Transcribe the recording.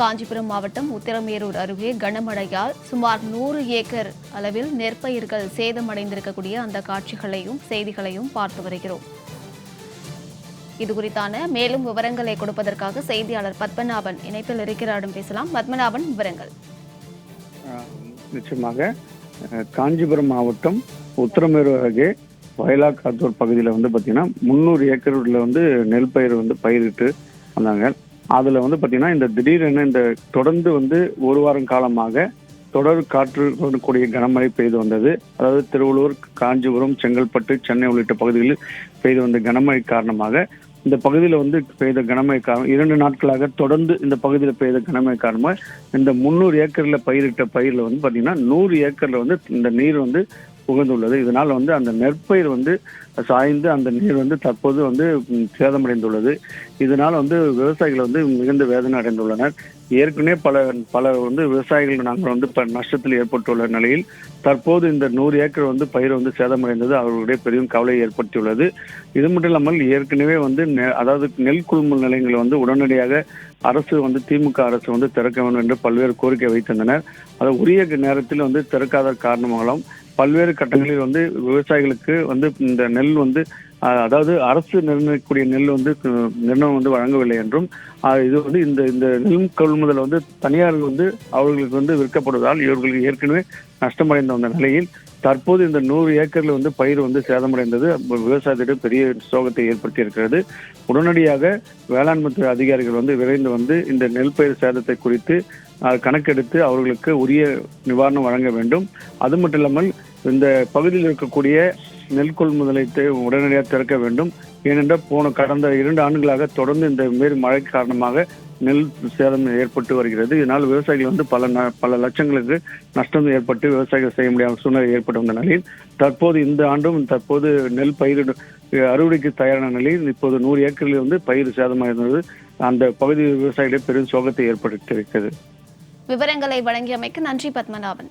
காஞ்சிபுரம் மாவட்டம் உத்திரமேரூர் அருகே கனமழையால் சுமார் நூறு ஏக்கர் அளவில் நெற்பயிர்கள் சேதமடைந்திருக்கக்கூடிய அந்த காட்சிகளையும் செய்திகளையும் பார்த்து வருகிறோம். இது குறித்தான மேலும் விவரங்களை கொடுப்பதற்காக செய்தியாளர் பத்மநாபன் இணைப்பில் இருக்கிறாரும் பேசலாம். பத்மநாபன் விவரங்கள். நிச்சயமாக காஞ்சிபுரம் மாவட்டம் உத்திரமேரூர் அருகே வயலாக்காத்தூர் பகுதியில் வந்து பார்த்தீங்கன்னா முந்நூறு ஏக்கரில் வந்து நெல் பயிர் வந்து பயிரிட்டு வந்தாங்க. அதில் வந்து பார்த்தீங்கன்னா இந்த திடீரென இந்த தொடர்ந்து வந்து ஒரு வாரம் காலமாக தொடர் காற்று கூடிய கனமழை பெய்து வந்தது. அதாவது திருவள்ளூர் காஞ்சிபுரம் செங்கல்பட்டு சென்னை உள்ளிட்ட பகுதிகளில் பெய்து வந்த கனமழை காரணமாக இந்த பகுதியில் வந்து பெய்த கனமழை காரணம் இரண்டு நாட்களாக தொடர்ந்து இந்த பகுதியில் பெய்த கனமழை காரணமாக இந்த முந்நூறு ஏக்கரில் பயிரிட்ட பயிரில் வந்து பார்த்தீங்கன்னா நூறு ஏக்கரில் வந்து இந்த நீர் வந்து புகுந்துள்ளது இதனால் வந்து அந்த நெற்பயிர் வந்து சாய்ந்து அந்த நீர் வந்து தற்போது வந்து சேதமடைந்துள்ளது. இதனால் வந்து விவசாயிகள் வந்து மிகுந்த வேதனை அடைந்துள்ளனர். ஏற்கனவே பல பல வந்து விவசாயிகள் நாங்கள் வந்து ப- நஷ்டத்தில் ஏற்பட்டுள்ள நிலையில் தற்போது இந்த நூறு ஏக்கர் வந்து பயிர் வந்து சேதமடைந்தது. அவர்களுடைய பெரும் கவலையை ஏற்படுத்தியுள்ளது. இது மட்டும் இல்லாமல் ஏற்கனவே வந்து நெ- அதாவது நெல் கொள்முதல் நிலையங்களை வந்து உடனடியாக அரசு வந்து திமுக அரசு வந்து திறக்க வேண்டும் என்று பல்வேறு கோரிக்கை வைத்திருந்தனர். அதை உரிய நேரத்தில் வந்து திறக்காத காரணமாகவும் பல்வேறு கட்டங்களில் வந்து விவசாயிகளுக்கு வந்து இந்த நெல் வந்து அதாவது அரசு நிர்ணயிக்கக்கூடிய நெல் வந்து நிர்ணயம் வந்து வழங்கவில்லை என்றும் இது வந்து இந்த இந்த நெல் கொள்முதல் வந்து தனியார் வந்து அவர்களுக்கு வந்து விற்கப்படுவதால் இவர்களுக்கு ஏற்கனவே நஷ்டமடைந்த வந்த நிலையில் தற்போது இந்த நூறு ஏக்கர்ல வந்து பயிர் வந்து சேதமடைந்தது. விவசாயத்திடம் பெரிய சோகத்தை ஏற்படுத்தி இருக்கிறது உடனடியாக வேளாண்மை துறை அதிகாரிகள் வந்து விரைந்து வந்து இந்த நெல் பயிர் சேதத்தை குறித்து கணக்கெடுத்து அவர்களுக்கு உரிய நிவாரணம் வழங்க வேண்டும். அது மட்டும் இல்லாமல் இந்த பகுதியில் இருக்கக்கூடிய நெல் கொள்முதலை உடனடியாக திறக்க வேண்டும். ஏனென்றால் போன கடந்த இரண்டு ஆண்டுகளாக தொடர்ந்து இந்த மாரி மழை காரணமாக நெல் சேதம் ஏற்பட்டு வருகிறது. இதனால் விவசாயிகள் வந்து பல ந- பல லட்சங்களுக்கு நஷ்டம் ஏற்பட்டு விவசாயிகள் செய்ய முடியாத சூழ்நிலை ஏற்பட்டு வந்த நிலையில் தற்போது இந்த ஆண்டும் தற்போது நெல் பயிரிடு அறுவடைக்கு தயாரான நிலையில் இப்போது நூறு ஏக்கரில் வந்து பயிர் சேதமாயிருந்தது அந்த பகுதி விவசாயிகளே பெரும் சோகத்தை ஏற்படுத்தியிருக்கிறது விவரங்களை வழங்கியமைக்கு நன்றி பத்மநாபன்.